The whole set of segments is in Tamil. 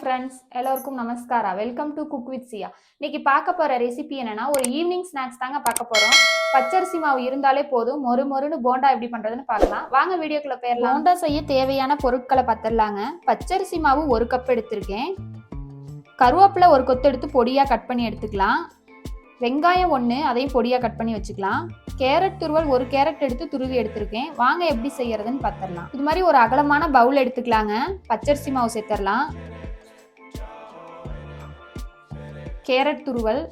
ஃப்ரெண்ட்ஸ் எல்லோருக்கும் நமஸ்காரா? Welcome to cook with Chiya இன்னைக்கு பார்க்க போற ரெசிபி என்னன்னா ஒரு ஈவினிங் ஸ்நாக்ஸ் தாங்க பார்க்க போறோம். பச்சரிசி மாவு இருந்தாலே போதும். மொறு மொறுன்னு போண்டா எப்படி பண்றதுன்னு பார்க்கலாம். வாங்க வீடியோக்குள்ள போயிடலாம். போண்டா செய்ய தேவையான பொருட்களை பார்த்துடலாங்க. பச்சரிசி மாவு ஒரு கப் எடுத்திருக்கேன். கருவேப்பிலை ஒரு கொத்து எடுத்து பொடியாக கட் பண்ணி எடுத்துக்கலாம். வெங்காயம் ஒன்று அதையும் பொடியாக கட் பண்ணி வச்சுக்கலாம். கேரட் துருவல் ஒரு கேரட் எடுத்து துருவி எடுத்திருக்கேன். வாங்க எப்படி செய்யறதுன்னு பார்த்துடலாம். இது மாதிரி ஒரு அகலமான பவுல் எடுத்துக்கலாங்க. பச்சரிசி மாவு சேர்த்துடலாம். கேரட் துருவல்.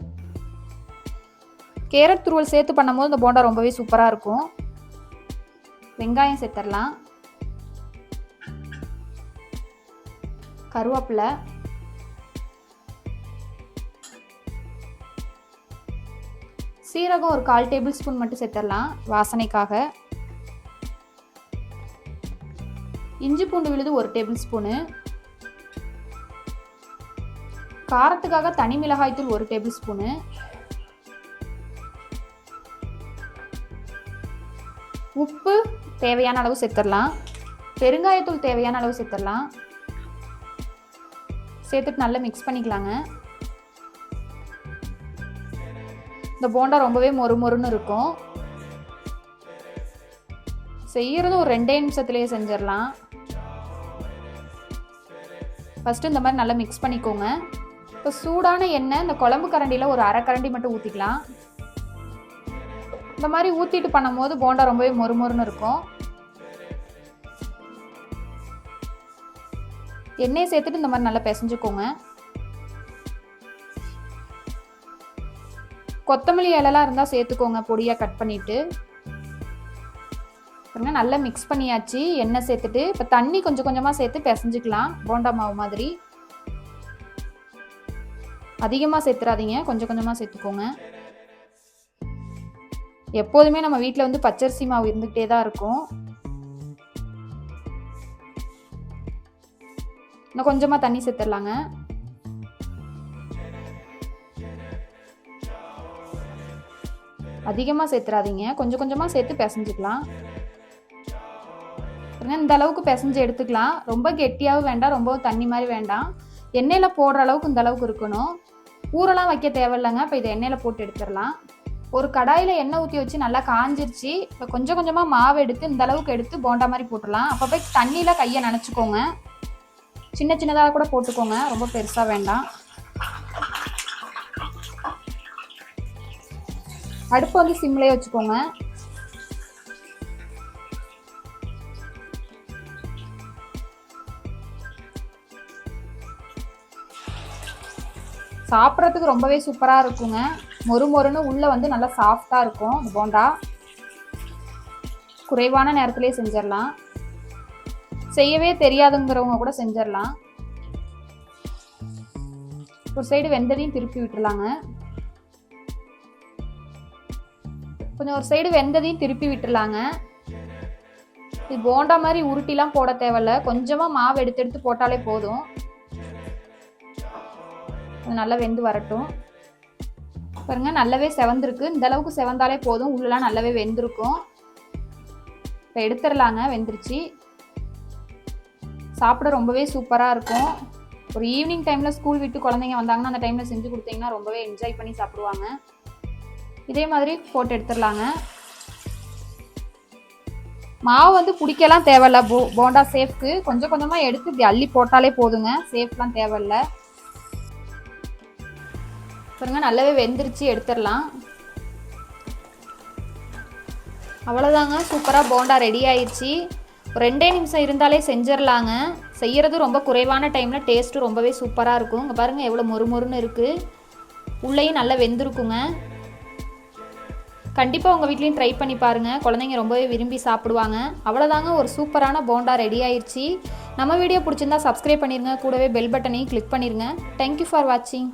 கேரட் துருவல் சேர்த்து பண்ணும்போது இந்த போண்டா ரொம்பவே சூப்பராக இருக்கும். வெங்காயம் சேர்த்துடலாம் கருவேப்பிலை. சீரகம் ஒரு கால் டேபிள் ஸ்பூன் மட்டும் சேர்த்துடலாம் வாசனைக்காக. இஞ்சி பூண்டு விழுது ஒரு டேபிள் ஸ்பூனு. காரத்துக்காக தனி மிளகாய்த்தூள் ஒரு டேபிள் ஸ்பூனு. உப்பு தேவையான அளவு சேர்த்துடலாம். பெருங்காயத்தூள் தேவையான அளவு சேர்த்துடலாம். சேர்த்துட்டு நல்லா மிக்ஸ் பண்ணிக்கலாங்க. இந்த போண்டா ரொம்பவே மொறு மொறுன்னு இருக்கும். செய்கிறது ஒரு ரெண்டே நிமிஷத்துலேயே செஞ்சிடலாம். ஃபஸ்ட்டு இந்த மாதிரி நல்லா மிக்ஸ் பண்ணிக்கோங்க. இப்போ சூடான எண்ணெய் இந்த குழம்பு கரண்டியில் ஒரு அரை கரண்டி மட்டும் ஊற்றிக்கலாம் இந்த மாதிரி ஊற்றிட்டு பண்ணும்போது போண்டா ரொம்பவே மொறு மொறுன்னு இருக்கும். எண்ணெயை சேர்த்துட்டு இந்த மாதிரி நல்லா பிசைஞ்சுக்கோங்க. கொத்தமல்லி இலைலாம் இருந்தால் சேர்த்துக்கோங்க பொடியாக கட் பண்ணிவிட்டு பாருங்க நல்லா மிக்ஸ் பண்ணியாச்சு. எண்ணெய் சேர்த்துட்டு இப்போ தண்ணி கொஞ்சம் கொஞ்சமாக சேர்த்து பிசைஞ்சிக்கலாம் போண்டா மாவு மாதிரி. அதிகமாக சேர்த்துறாதீங்க. கொஞ்சம் கொஞ்சமாக சேர்த்துக்கோங்க. எப்போதுமே நம்ம வீட்டில் வந்து பச்சரிசி மாவு இருந்துகிட்டே தான் இருக்கும். இன்னும் கொஞ்சமாக தண்ணி சேர்த்துடலாங்க. அதிகமாக சேர்த்துறாதீங்க. கொஞ்சம் கொஞ்சமாக சேர்த்து பிசைஞ்சிக்கலாம். இந்த அளவுக்கு பிசைஞ்சு எடுத்துக்கலாம். ரொம்ப கெட்டியாகவும் வேண்டாம். ரொம்ப தண்ணி மாதிரி வேண்டாம். எண்ணெயில் போடுற அளவுக்கு இந்த அளவுக்கு இருக்கணும். ஊரெல்லாம் வைக்க தேவையில்லைங்க. இப்போ இதை எண்ணெயில் போட்டு எடுத்துடலாம். ஒரு கடாயில் எண்ணெய் ஊற்றி வச்சு நல்லா காஞ்சிருச்சு. இப்போ கொஞ்சம் கொஞ்சமாக மாவு எடுத்து இந்த அளவுக்கு எடுத்து போண்டா மாதிரி போட்டுடலாம். அப்போ போய் தண்ணியில் கையை நினச்சிக்கோங்க. சின்ன சின்னதாக கூட போட்டுக்கோங்க. ரொம்ப பெருசாக வேண்டாம். அடுப்பு வந்து சிம்லேயே வச்சுக்கோங்க. சாப்பிட்றதுக்கு ரொம்பவே சூப்பராக இருக்குங்க. மொறு மொறுன்னு உள்ளே வந்து நல்லா சாஃப்டாக இருக்கும். போண்டா குறைவான நேரத்திலே செஞ்சிடலாம். செய்யவே தெரியாதுங்கிறவங்க கூட செஞ்சிடலாம். ஒரு சைடு வெந்ததையும் திருப்பி விட்டுலாங்க கொஞ்சம் ஒரு சைடு வெந்ததையும் திருப்பி விட்டுலாங்க இது போண்டா மாதிரி உருட்டிலாம் போட தேவையில்ல. கொஞ்சமாக மாவு எடுத்து எடுத்து போட்டாலே போதும். நல்லா வெந்து வரட்டும். பாருங்க நல்லாவே செவந்திருக்கு. இந்த அளவுக்கு செவந்தாலே போதும். உள்ளெல்லாம் நல்லாவே வெந்திருக்கும். இப்போ எடுத்துடலாங்க வெந்துருச்சு. சாப்பிட ரொம்பவே சூப்பராக இருக்கும். ஒரு ஈவினிங் டைமில் ஸ்கூல் விட்டு குழந்தைங்க வந்தாங்கன்னா அந்த டைமில் செஞ்சு கொடுத்தீங்கன்னா ரொம்பவே என்ஜாய் பண்ணி சாப்பிடுவாங்க. இதே மாதிரி போட்டு எடுத்துடலாங்க. மாவு வந்து பிடிக்கலாம் தேவையில்ல. போ போண்டா சேஃப்க்கு கொஞ்சம் கொஞ்சமாக எடுத்து இப்படி அள்ளி போட்டாலே போதுங்க. சேஃப்லாம் தேவையில்ல. பாருங்க நல்லாவே வெந்துருச்சு எடுத்துடலாம். அவ்வளோதாங்க சூப்பராக போண்டா ரெடி ஆயிடுச்சு. ரெண்டே நிமிஷம் இருந்தாலே செஞ்சிடலாங்க. செய்கிறது ரொம்ப குறைவான டைமில் டேஸ்ட்டு ரொம்பவே சூப்பராக இருக்கும். இங்கே பாருங்கள் எவ்வளோ மொறுமொறுன்னு இருக்குது உள்ளேயும் நல்லா வெந்திருக்குங்க. கண்டிப்பாக உங்கள் வீட்லேயும் ட்ரை பண்ணி பாருங்கள் குழந்தைங்க ரொம்பவே விரும்பி சாப்பிடுவாங்க. அவ்வளோதாங்க ஒரு சூப்பரான போண்டா ரெடி ஆயிடுச்சு. நம்ம வீடியோ பிடிச்சிருந்தா சப்ஸ்கிரைப் பண்ணிடுங்க கூடவே பெல் பட்டனையும் கிளிக் பண்ணிடுங்க தேங்க்யூ ஃபார் வாட்சிங்